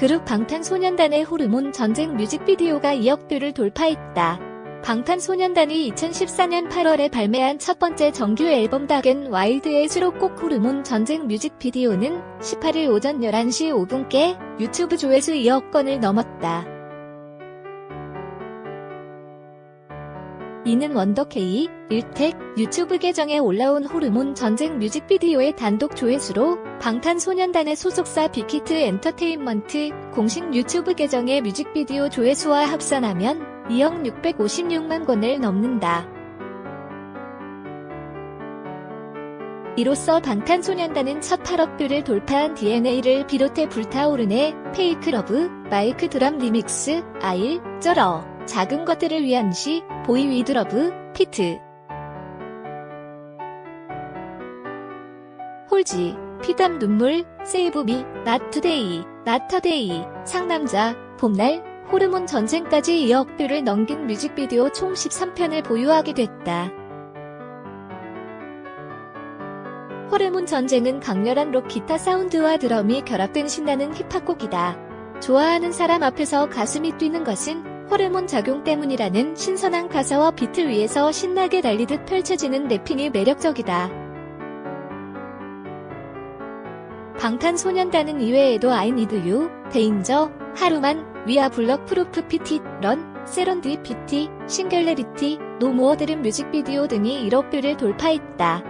그룹 방탄소년단의 호르몬 전쟁 뮤직비디오가 2억 뷰를 돌파했다. 방탄소년단이 2014년 8월에 발매한 첫 번째 정규 앨범 닥앤 와일드의 수록곡 호르몬 전쟁 뮤직비디오는 18일 오전 11시 5분께 유튜브 조회수 2억 건을 넘었다. 이는 원더케이, 일택, 유튜브 계정에 올라온 호르몬 전쟁 뮤직비디오의 단독 조회수로 방탄소년단의 소속사 빅히트 엔터테인먼트 공식 유튜브 계정의 뮤직비디오 조회수와 합산하면 2억 656만 건을 넘는다. 이로써 방탄소년단은 첫 8억 뷰를 돌파한 DNA를 비롯해 불타오르네, 페이크러브, 마이크 드럼 리믹스, 아일, 쩔어, 작은 것들을 위한 시, 보이 위드러브, 피트. 홀지, 피담 눈물, 세이브 미, 나투데이, 나터데이, 상남자, 봄날, 호르몬 전쟁까지 2억 뷰를 넘긴 뮤직비디오 총 13편을 보유하게 됐다. 호르몬 전쟁은 강렬한 록 기타 사운드와 드럼이 결합된 신나는 힙합곡이다. 좋아하는 사람 앞에서 가슴이 뛰는 것은 호르몬 작용 때문이라는 신선한 가사와 비트 위에서 신나게 달리듯 펼쳐지는 래핑이 매력적이다. 방탄소년단은 이외에도 I Need You, 데인저, 하루만, 위아 블럭 프루프 피티, 런, 세런디 피티, 싱글레리티, 노모어 드림 뮤직비디오 등이 1억 뷰를 돌파했다.